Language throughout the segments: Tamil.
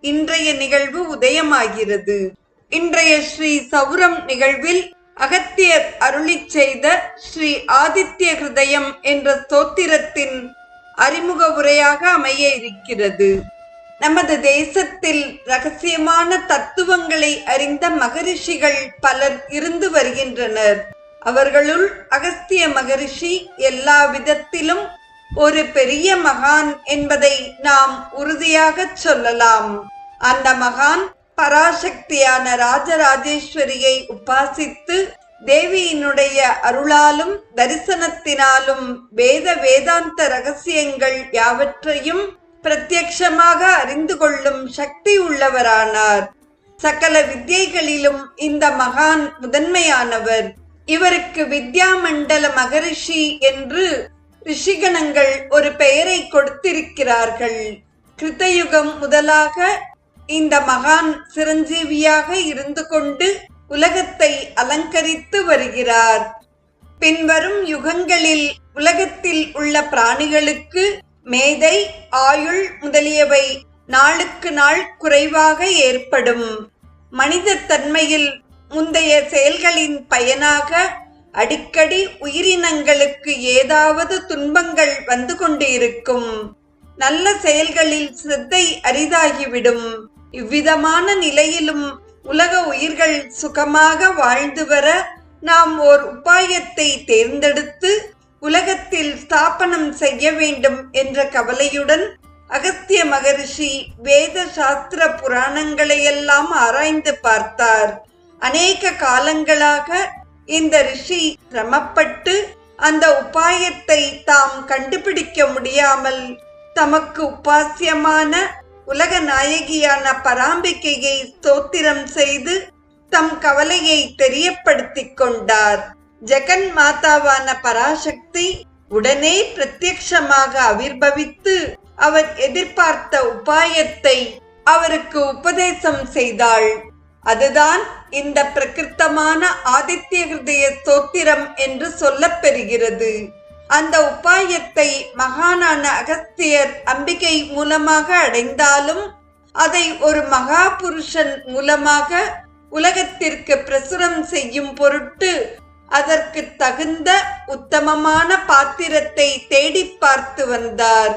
இன்றைய நிகழ்வு உதயமாகிறது. இன்றைய ஸ்ரீ சௌரம் நிகழ்வில் அகத்தியர் அருளிச் செய்த ஸ்ரீ ஆதித்ய ஹிருதயம் என்ற ஸ்தோத்திரத்தின் அறிமுக உரையாக அமைய இருக்கிறது. நமது தேசத்தில் ரகசியமான தத்துவங்களை அறிந்த மகரிஷிகள் பலர் இருந்து வருகின்றனர். அவர்களுள் அகஸ்திய மகரிஷி எல்லா விதத்திலும் ஒரு பெரிய மகான் என்பதை நாம் உறுதியாக சொல்லலாம். அந்த மகான் பராசக்தியான ராஜராஜேஸ்வரியை உபாசித்து தேவியினுடைய அருளாலும் தரிசனத்தினாலும் வேத வேதாந்த ரகசியங்கள் யாவற்றையும் பிரத்யக்ஷமாக அறிந்து கொள்ளும் சக்தி உள்ளவரானார். சகல வித்தியைகளிலும் இந்த மகான் முதன்மையானவர். இவருக்கு வித்யா மண்டல மகரிஷி என்று ரிஷிகணங்கள் ஒரு பெயரை கொடுத்திருக்கிறார்கள். கிருத்தயுகம் முதலாக இந்த மகான் சிரஞ்சீவியாக இருந்து கொண்டு உலகத்தை அலங்கரித்து வருகிறார். பின்வரும் யுகங்களில் உலகத்தில் உள்ள பிராணிகளுக்கு மேதை ஆயுள் முதலியவை நாளுக்கு நாள் குறைவாக ஏற்படும். மனித தன்மையில் முந்தைய செயல்களின் பயனாக அடிக்கடி உயிரினங்களுக்கு ஏதாவது துன்பங்கள் வந்து கொண்டிருக்கும். நல்ல செயல்களில் சிரத்தை அரிதாகிவிடும். இவ்விதமான நிலையிலும் உலக உயிர்கள் சுகமாக வாழ்ந்து வர நாம் ஓர் உபாயத்தை தேர்ந்தெடுத்து உலகத்தில் ஸ்தாபனம் செய்ய வேண்டும் என்ற கவலையுடன் அகத்திய மகரிஷி வேத சாஸ்திர புராணங்களையெல்லாம் ஆராய்ந்து பார்த்தார். அநேக காலங்களாக இந்த ரிஷி சிரமப்பட்டு அந்த உபாயத்தை தாம் கண்டுபிடிக்க முடியாமல் தமக்கு உபாசியமான உலக நாயகியான பராம்பிகையை ஸ்தோத்திரம் செய்து தம் கவலையை தெரியப்படுத்திக் கொண்டார். ஜெகன் மாதாவான பராசக்தி உடனே பிரத்யக்ஷமாக அவிர்பவித்து அவர் எதிர்பார்த்த உபாயத்தை அவருக்கு உபதேசம் செய்தாள். அதுதான் இந்த பிரகிருத்தமான ஆதித்ய ஹிருதய ஸ்தோத்திரம் என்று சொல்லப்பெறுகிறது. அந்த உபாயத்தை மகானான அகஸ்தியர் அம்பிகை மூலமாக அடைந்தாலும் அதை ஒரு மகா புருஷன் மூலமாக உலகத்திற்கு பிரசுரம் செய்யும் பொருட்டு அதற்கு தகுந்த உத்தமமான பாத்திரத்தை தேடி பார்த்து வந்தார்.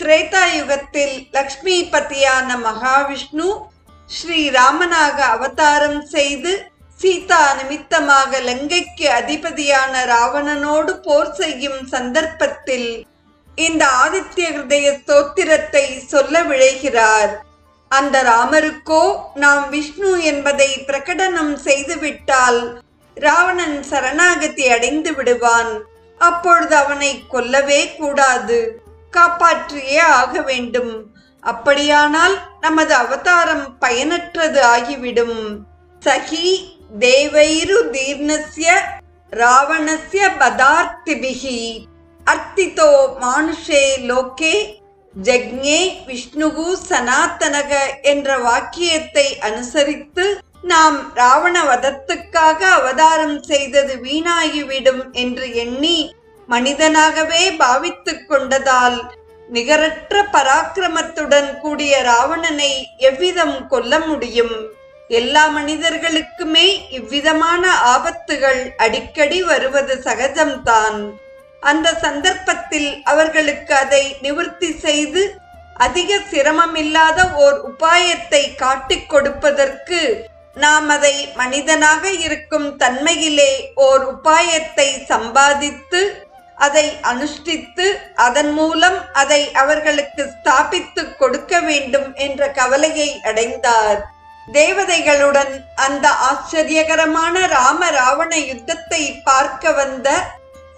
திரேதாயுகத்தில் லக்ஷ்மிபதியான மகாவிஷ்ணு ஸ்ரீராமனாக அவதாரம் செய்து சீதா நிமித்தமாக லங்கைக்கு அதிபதியான ராவணனோடு போர் செய்யும் சந்தர்ப்பத்தில் இந்த ஆதித்ய ஹிருதய ஸ்தோத்திரத்தை சொல்ல விழைகிறார். அந்த ராமருக்கோ நாம் விஷ்ணு என்பதை பிரகடனம் செய்துவிட்டால் ராவணன் சரணாகதி அடைந்து விடுவான். அப்பொழுது அவனை கொல்லவே கூடாது. காப்பாற்றியே ஆக வேண்டும். அப்படியானால் நமது அவதாரம் பயனற்றது ஆகிவிடும். சகி தேவைரு தீர்ணஸ்ய ராவணஸ்ய பதார்த்திபிகி. அர்த்திதோ மானுஷே லோகே ஜக்ஞே விஷ்ணுகு சனாத்தனக என்ற வாக்கியத்தை அனுசரித்து நாம் ராவண வதத்துக்காக அவதாரம் செய்தது வீணாகிவிடும் என்று எண்ணி மனிதனாகவே பாவித்துக் கொண்டதால் நிகரற்ற பராக்கிரமத்துடன் கூடிய ராவணனை எவ்விதம் கொல்ல முடியும்? எல்லா மனிதர்களுக்குமே இவ்விதமான ஆபத்துகள் அடிக்கடி வருவது சகஜம்தான். அந்த சந்தர்ப்பத்தில் அவர்களுக்கு அதை நிவர்த்தி செய்து அதிக சிரமமில்லாத ஓர் உபாயத்தை காட்டிக் கொடுப்பதற்கு நாம் அதை மனிதனாக இருக்கும் தன்மையிலே ஓர் உபாயத்தை சம்பாதித்து அதை அனுஷ்டித்து அதன் மூலம் அதை அவர்களுக்கு ஸ்தாபித்து கொடுக்க வேண்டும் என்ற கவலையை அடைந்தார். தேவதைகளுடன் அந்த ஆச்சரியகரமான ராம ராவண யுத்தத்தை பார்க்க வந்த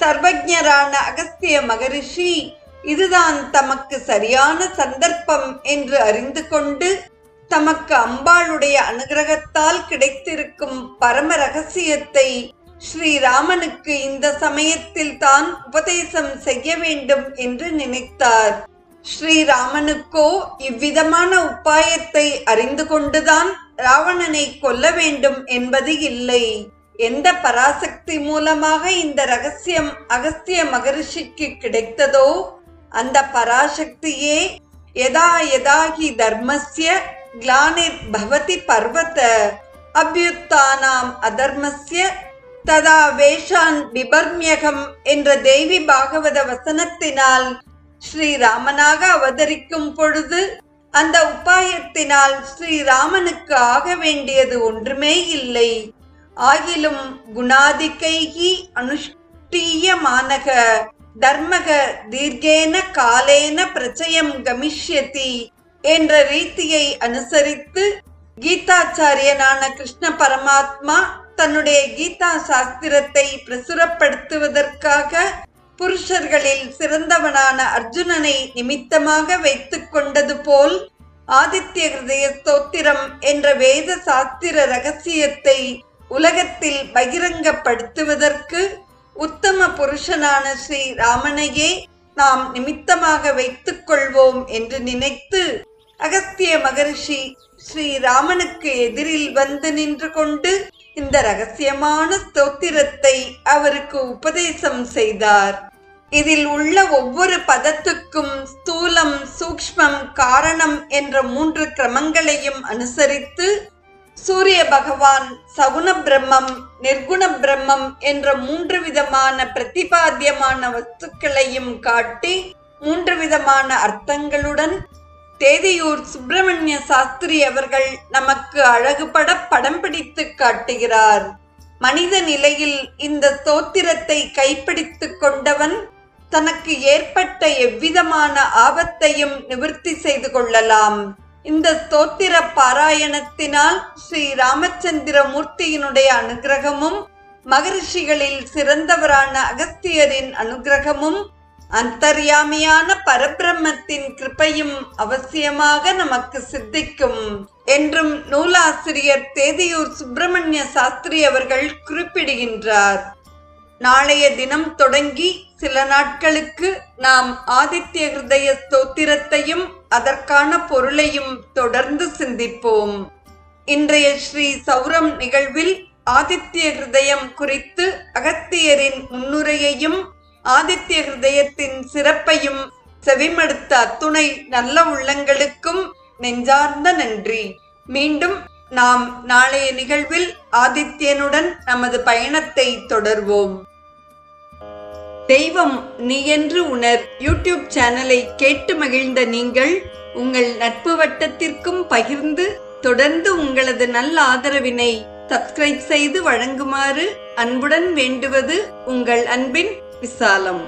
சர்வஜரான அகஸ்திய மகரிஷி இதுதான் தமக்கு சரியான சந்தர்ப்பம் என்று அறிந்து கொண்டு தமக்கு அம்பாளுடைய அனுகிரகத்தால் கிடைத்திருக்கும் பரம ரகசியத்தை ஸ்ரீராமனுக்கு இந்த சமயத்தில் தான் உபதேசம் செய்ய வேண்டும் என்று நினைத்தார். ஸ்ரீராமனுக்கோ இவ்விதமான உபாயத்தை அறிந்து கொண்டுதான் ராவணனை கொல்ல வேண்டும் என்பது இல்லை. எந்த பராசக்தி மூலமாக இந்த ரகசியம் அகஸ்திய மகரிஷிக்கு கிடைத்ததோ அந்த பராசக்தியே யதா யதாகி தர்மஸ்ய கிளானிர் பவதி பர்வத அபியுத்தானாம் அதர்மஸ்ய ததா வேஷான் விபர்மியகம் என்ற தேவி பாகவத வசனத்தினால் ஸ்ரீராமனாக அவதரிக்கும் பொழுது அந்த உபாயத்தினால் ஸ்ரீராமனுக்கு ஆக வேண்டியது ஒன்றுமே இல்லை. ஆகிலும் குணாதிகைகி அனுஷ்டீயமானக தர்மக தீர்க்கேன காலேன பிரச்சயம் கமிஷ்யதி என்ற ரீதியை அனுசரித்து கீதாச்சாரியனான கிருஷ்ண பரமாத்மா தன்னுடைய கீதா சாஸ்திரத்தை பிரசுரப்படுத்துவதற்காக புருஷர்களில் சிறந்தவனான அர்ஜுனனை நிமித்தமாக வைத்து கொண்டது போல் ஆதித்ய ஹிருதய ஸ்தோத்திரம் என்ற வேத சாஸ்திர ரகசியத்தை உலகத்தில் பகிரங்கப்படுத்துவதற்கு உத்தம புருஷனான ஸ்ரீ ராமனையே நாம் நிமித்தமாக வைத்துக் கொள்வோம் என்று நினைத்து அகஸ்திய மகரிஷி ஸ்ரீராமனுக்கு எதிரில் வந்து நின்று கொண்டு இந்த ரகசியமான ஸ்தோத்திரத்தை அவருக்கு உபதேசம் செய்தார். இதில் உள்ள ஒவ்வொரு பதத்துக்கும் ஸ்தூலம் சூக்ஷ்மம் காரணம் என்ற மூன்று கிரமங்களையும் அனுசரித்து சூரிய பகவான் சகுண பிரம்மம் நிர்குண பிரம்மம் என்ற மூன்று விதமான பிரதிபாத்தியமான வஸ்துக்களையும் காட்டி மூன்று விதமான அர்த்தங்களுடன் தேதியூர் சுப்பிரமணிய சாஸ்திரி அவர்கள் நமக்கு அழகுபட படம் பிடித்து காட்டுகிறார். மனித நிலையில் இந்த தோத்திரத்தை கைப்பிடித்து கொண்டவன் தனக்கு ஏற்பட்ட எவ்விதமான ஆபத்தையும் நிவர்த்தி செய்து கொள்ளலாம். இந்த ஸ்தோத்திர பாராயணத்தினால் ஸ்ரீ ராமச்சந்திர மூர்த்தியினுடைய அனுகிரகமும் மகரிஷிகளில் சிறந்தவரான அகஸ்தியரின் அனுகிரகமும் அந்தர்யாமியான பரபிரம்மத்தின் கிருப்பையும் அவசியமாக நமக்கு சித்திக்கும். என்றும் நூலாசிரியர் தேதியூர் சுப்பிரமணிய சாஸ்திரி அவர்கள் குறிப்பிடுகின்றார். நாளைய தினம் தொடங்கி சில நாட்களுக்கு நாம் ஆதித்ய ஹிருதய ஸ்தோத்திரத்தையும் அதற்கான பொருளையும் தொடர்ந்து சிந்திப்போம். இன்றைய ஸ்ரீ சௌரம் நிகழ்வில் ஆதித்ய ஹிருதயம் குறித்து அகத்தியரின் முன்னுரையையும் ஆதித்ய ஹிருதயத்தின் சிறப்பையும் செவிமடுத்த அத்துணை நல்ல உள்ளங்களுக்கும் நெஞ்சார்ந்த நன்றி. மீண்டும் நாம் நாளைய நிகழ்வில் ஆதித்யனுடன் நமது பயணத்தை தொடர்வோம். தெய்வம் நீ என்று உணர் யூடியூப் சேனலை கேட்டு மகிழ்ந்த நீங்கள் உங்கள் நட்பு வட்டத்திற்கும் பகிர்ந்து தொடர்ந்து உங்களது நல்ல ஆதரவினை சப்ஸ்கிரைப் செய்து வழங்குமாறு அன்புடன் வேண்டுவது உங்கள் அன்பின் विशालम।